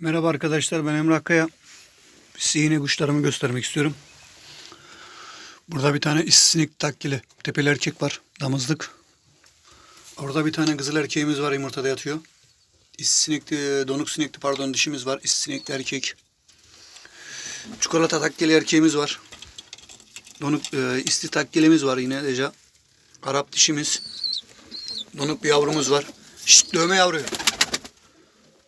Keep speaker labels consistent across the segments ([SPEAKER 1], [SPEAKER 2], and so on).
[SPEAKER 1] Merhaba arkadaşlar ben Emrah Kaya. Size kuşlarımı göstermek istiyorum. Burada bir tane sinik takkili tepeli erkek var. Damızlık. Orada bir tane kızıl erkeğimiz var yumurtada yatıyor. İssinekli, donuk sinekli pardon dişimiz var. İssinekli erkek. Çikolata takkeli erkeğimiz var. Donuk e, isti takkelimiz var yine deja. Arap dişimiz. Donuk bir yavrumuz var. Şşt dövme yavruyu.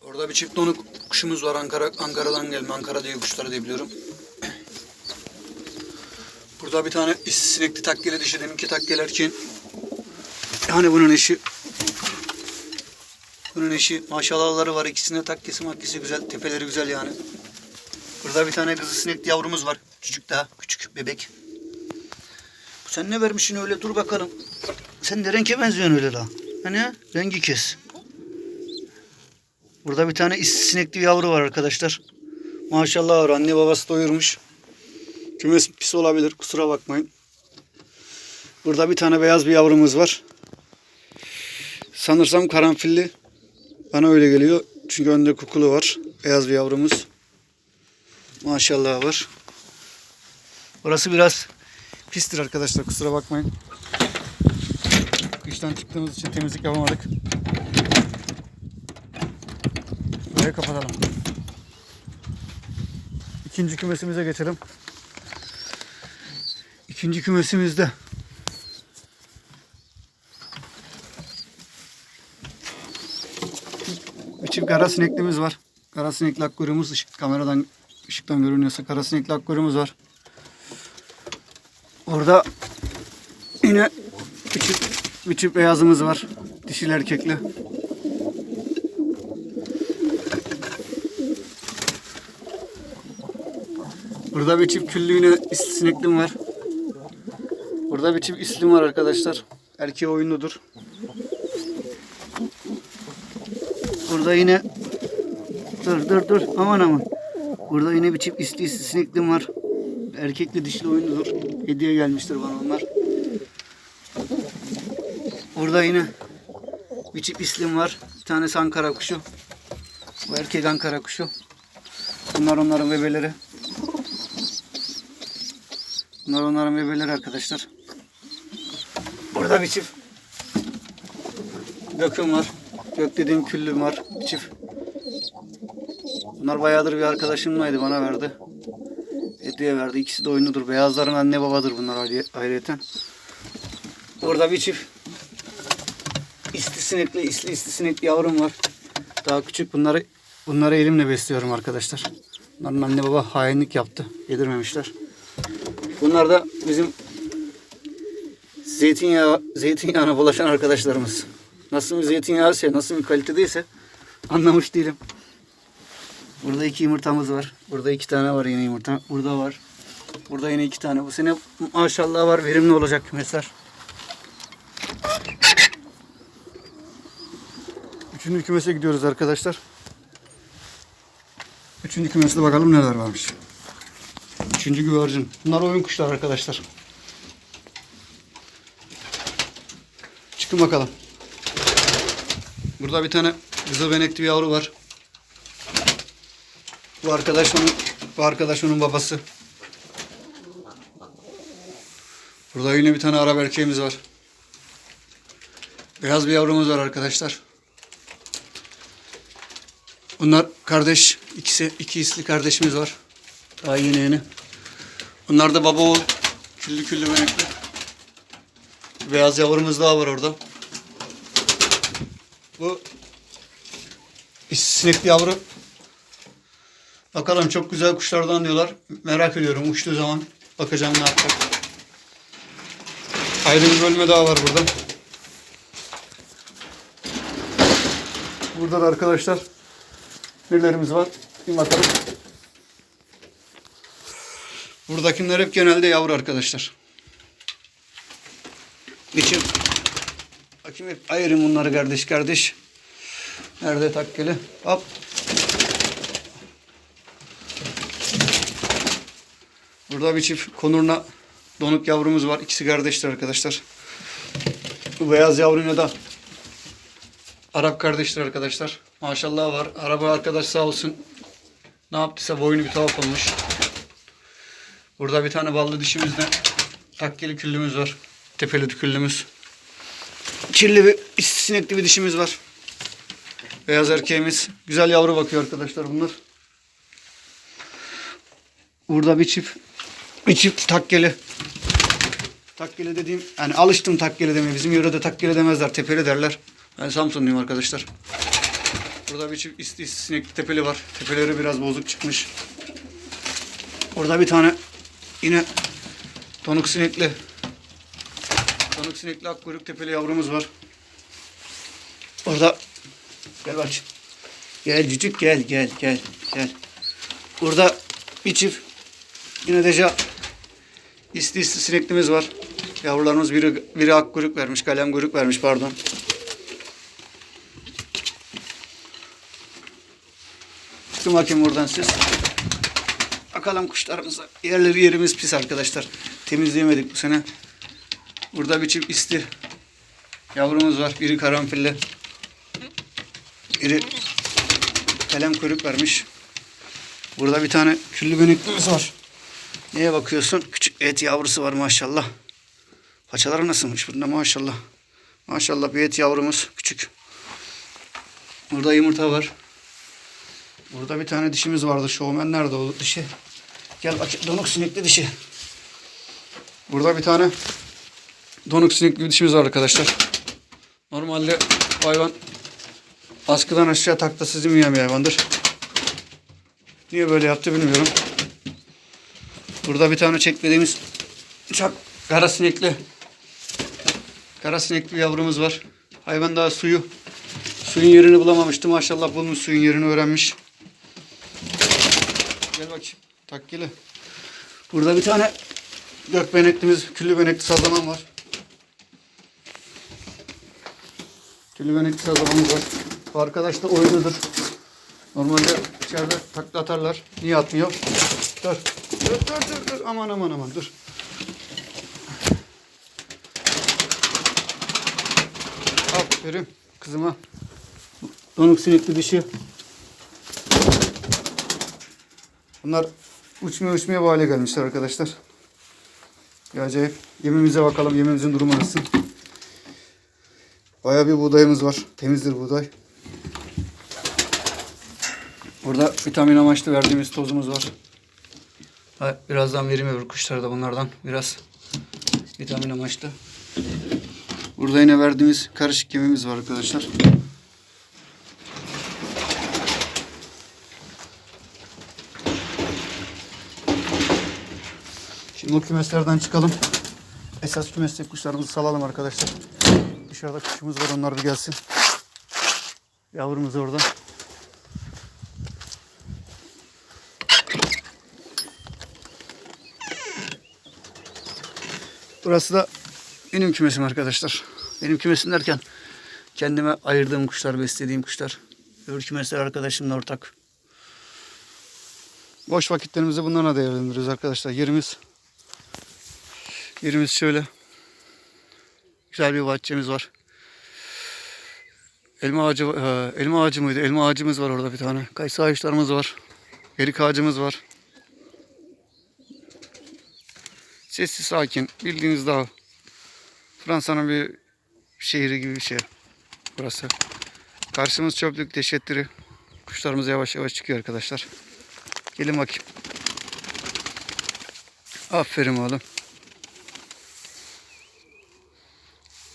[SPEAKER 1] Orada bir çift donuk kuşumuz var Ankara Ankara'dan gelme. Ankara diye kuşları diye biliyorum. Burada bir tane sinekli takkeli dişi deminki takkeli erkeğin. Yani bunun eşi bunun eşi maşallahları var. İkisinde takkesi makkesi güzel. Tepeleri güzel yani. Burada bir tane kızı sinekli yavrumuz var. Küçük daha. Küçük bebek. Sen ne vermişsin öyle dur bakalım. Sen de renke benziyorsun öyle la. Hani rengi kes. Burada bir tane sinekli yavru var arkadaşlar. Maşallah var. Anne babası doyurmuş. Kümes pis olabilir. Kusura bakmayın. Burada bir tane beyaz bir yavrumuz var. Sanırsam karanfilli. Bana öyle geliyor. Çünkü önde kukulu var. Beyaz bir yavrumuz. Maşallah var. Burası biraz pistir arkadaşlar. Kusura bakmayın. Kıştan çıktığımız için temizlik yapamadık. Burayı kapatalım. İkinci kümesimize geçelim. İkinci kümesimizde bir çift kara sineklimiz var. Kara sinekli akkuyruğumuz ışık, kameradan ışıktan görünüyorsa kara sinekli akkuyruğumuz var. Orada yine bir çift, bir çift beyazımız var. Dişil erkekli. Burada bir çift küllüğüne sineklim var. Burada bir çift islim var arkadaşlar. Erkeği oyunludur. Burada yine dur dur dur aman aman. Burada yine bir çift isli sineklim var. Erkekli dişli oyunludur. Hediye gelmiştir bana onlar. Burada yine bir çift islim var. Bir tanesi Ankara kuşu. Bu erkek Ankara kuşu. Bunlar onların bebeleri. Bunlar onların bebeleri arkadaşlar. Burada bir çift göküm var. Gök dediğim küllüm var. Bir çift. Bunlar bayağıdır bir arkadaşımlaydı bana verdi. Hediye verdi. İkisi de oyunludur. Beyazların anne babadır bunlar ayrı- ayrıyeten. Burada bir çift isli sinekli, isli sinekli yavrum var. Daha küçük bunları bunları elimle besliyorum arkadaşlar. Bunların anne baba hainlik yaptı. Yedirmemişler. Bunlar da bizim zeytinyağı, zeytinyağına bulaşan arkadaşlarımız. Nasıl bir zeytinyağı ise, nasıl bir kalitedeyse anlamış değilim. Burada iki yumurtamız var. Burada iki tane var yine yumurta. Burada var. Burada yine iki tane. Bu sene maşallah var. Verimli olacak kümesler. Üçüncü kümese gidiyoruz arkadaşlar. Üçüncü kümeste bakalım neler varmış. Üçüncü güvercin. Bunlar oyun kuşlar arkadaşlar. Çıkın bakalım. Burada bir tane kızıl benekli bir yavru var. Bu arkadaş onun, bu arkadaş onun babası. Burada yine bir tane Arap erkeğimiz var. Beyaz bir yavrumuz var arkadaşlar. Bunlar kardeş. ikisi iki isli kardeşimiz var. Daha yeni yeni. Bunlar da baba oğul. Küllü küllü benekli. Beyaz yavrumuz daha var orada. Bu sinekli yavru. Bakalım çok güzel kuşlardan diyorlar. Merak ediyorum uçtuğu zaman. Bakacağım ne yapacak. Ayrı bir bölme daha var burada. Burada da arkadaşlar birilerimiz var. Bir bakalım. Buradakiler hep genelde yavru arkadaşlar. Geçin. Bakayım hep ayırın bunları kardeş kardeş. Nerede takkeli? Hop. Burada bir çift konurna donuk yavrumuz var. İkisi kardeşler arkadaşlar. Bu beyaz yavruyla da Arap kardeşler arkadaşlar. Maşallah var. Araba arkadaş sağ olsun. ne yaptıysa boynu bir tuhaf olmuş. Burada bir tane ballı dişimizde takkeli küllümüz var. Tepeli küllümüz. Kirli bir sinekli bir dişimiz var. Beyaz erkeğimiz. Güzel yavru bakıyor arkadaşlar bunlar. Burada bir çift bir çift takkeli. Takkeli dediğim yani alıştım takkeli demeye. Bizim yörede takkeli demezler. Tepeli derler. Ben Samsunluyum arkadaşlar. Burada bir çift isti isti sinekli tepeli var. Tepeleri biraz bozuk çıkmış. Orada bir tane yine tonuk sinekli tonuk sinekli akkuyruk tepeli yavrumuz var. Orada gel bak. Gel cücük gel gel gel gel. Burada bir çift yine deja isti isti sineklimiz var. Yavrularımız biri, biri ak kuyruk vermiş, kalem kuyruk vermiş pardon. Çıkın bakayım buradan siz. Bakalım kuşlarımıza. Yerleri yerimiz pis arkadaşlar. Temizleyemedik bu sene. Burada bir çift isti. Yavrumuz var. Biri karanfilli. Biri kalem kuyruk vermiş. Burada bir tane küllü bönüklümüz var. Neye bakıyorsun? Küçük et yavrusu var maşallah. Paçaları nasılmış bunda maşallah. Maşallah bir et yavrumuz küçük. Burada yumurta var. Burada bir tane dişimiz vardı. Şovmen nerede o dişi? Gel bak donuk sinekli dişi. Burada bir tane donuk sinekli bir dişimiz var arkadaşlar. Normalde hayvan askıdan aşağı taklasız inmeyen bir hayvandır. Niye böyle yaptı bilmiyorum. Burada bir tane çekmediğimiz çok kara sinekli kara sinekli yavrumuz var. Hayvan daha suyu suyun yerini bulamamıştı. Maşallah bulmuş suyun yerini öğrenmiş. Takkeli. Burada bir tane gök beneklimiz, küllü benekli sazlaman var. Küllü benekli sazlamamız var. Bu arkadaş da oyunludur. Normalde içeride takla atarlar. Niye atmıyor? Dur. Dur dur dur dur. Aman aman aman dur. Aferin kızıma. Donuk sinekli dişi. Bunlar uçmaya uçmaya bu hale gelmişler arkadaşlar. Bir acayip. Yemimize bakalım. Yemimizin durumu nasıl? Bayağı bir buğdayımız var. Temizdir buğday. Burada vitamin amaçlı verdiğimiz tozumuz var. Birazdan vereyim öbür kuşlara da bunlardan. Biraz vitamin amaçlı. Burada yine verdiğimiz karışık yemimiz var arkadaşlar. Şimdi o kümeslerden çıkalım. Esas kümesteki kuşlarımızı salalım arkadaşlar. Dışarıda kuşumuz var onlar bir gelsin. Yavrumuz orada. Burası da benim kümesim arkadaşlar. Benim kümesim derken kendime ayırdığım kuşlar, beslediğim kuşlar. Öbür kümesler arkadaşımla ortak. Boş vakitlerimizi bunlarla değerlendiriyoruz arkadaşlar. Yerimiz yerimiz şöyle. Güzel bir bahçemiz var. Elma ağacı, e, elma ağacı mıydı? Elma ağacımız var orada bir tane. Kayısı ağaçlarımız var. Erik ağacımız var. Sessiz sakin. Bildiğiniz dağ. Fransa'nın bir şehri gibi bir şey. Burası. Karşımız çöplük deşetleri. Kuşlarımız yavaş yavaş çıkıyor arkadaşlar. Gelin bakayım. Aferin oğlum.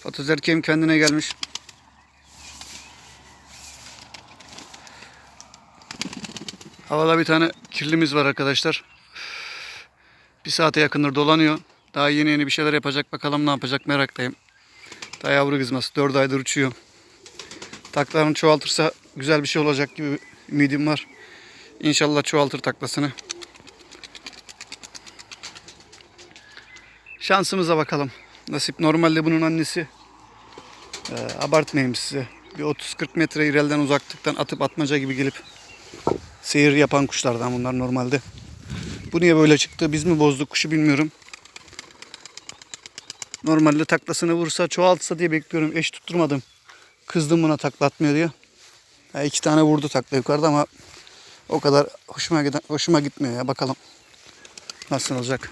[SPEAKER 1] Patoz erkeğim kendine gelmiş. Havada bir tane kirlimiz var arkadaşlar. Bir saate yakındır dolanıyor. Daha yeni yeni bir şeyler yapacak. Bakalım ne yapacak meraktayım. Daha yavru kızması. 4 aydır uçuyor. Taklarını çoğaltırsa güzel bir şey olacak gibi ümidim var. İnşallah çoğaltır taklasını. Şansımıza bakalım. Nasip normalde bunun annesi e, abartmayayım size. Bir 30-40 metre ileriden uzaklıktan atıp atmaca gibi gelip seyir yapan kuşlardan bunlar normalde. Bu niye böyle çıktı? Biz mi bozduk kuşu bilmiyorum. Normalde taklasını vursa çoğaltsa diye bekliyorum. Eş tutturmadım. Kızdım buna takla atmıyor diye. Ya iki tane vurdu takla yukarıda ama o kadar hoşuma giden hoşuma gitmiyor ya bakalım nasıl olacak.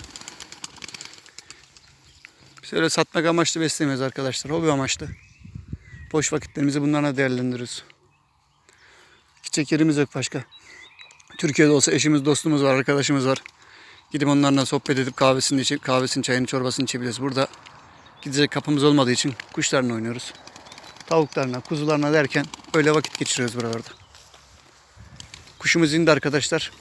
[SPEAKER 1] Biz öyle satmak amaçlı beslemiyoruz arkadaşlar. Hobi amaçlı. Boş vakitlerimizi bunlarla değerlendiriyoruz. Gidecek yerimiz yok başka. Türkiye'de olsa eşimiz, dostumuz var, arkadaşımız var. Gidip onlarla sohbet edip kahvesini içip kahvesini, çayını, çorbasını içebiliriz. Burada gidecek kapımız olmadığı için kuşlarla oynuyoruz. Tavuklarla, kuzularla derken öyle vakit geçiriyoruz buralarda. Kuşumuz indi arkadaşlar.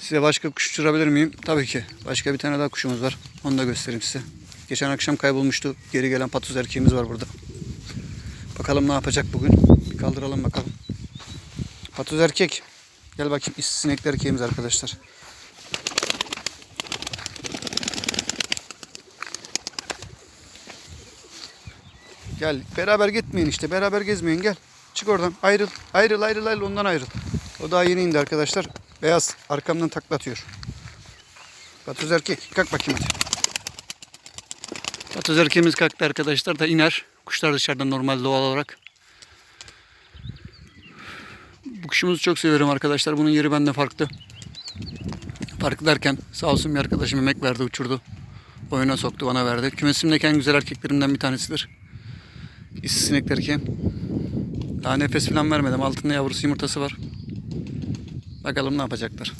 [SPEAKER 1] Size başka kuş uçurabilir miyim? Tabii ki. Başka bir tane daha kuşumuz var. Onu da göstereyim size. Geçen akşam kaybolmuştu. Geri gelen patuz erkeğimiz var burada. Bakalım ne yapacak bugün. Bir kaldıralım bakalım. Patuz erkek. Gel bakayım sinekli erkeğimiz arkadaşlar. Gel beraber gitmeyin işte beraber gezmeyin gel. Çık oradan ayrıl ayrıl ayrıl ayrıl ondan ayrıl. O daha yeni indi arkadaşlar. Beyaz arkamdan taklatıyor. Patuz erkek kalk bakayım hadi. Patuz erkeğimiz kalktı arkadaşlar da iner. Kuşlar dışarıda normal doğal olarak. Bu kuşumuzu çok seviyorum arkadaşlar. Bunun yeri bende farklı. Farklı derken sağ olsun bir arkadaşım emek verdi uçurdu. Oyuna soktu bana verdi. Kümesimdeki en güzel erkeklerimden bir tanesidir. İsi sinek erkeğim. Daha nefes falan vermedim. Altında yavrusu yumurtası var. Bakalım ne yapacaklar.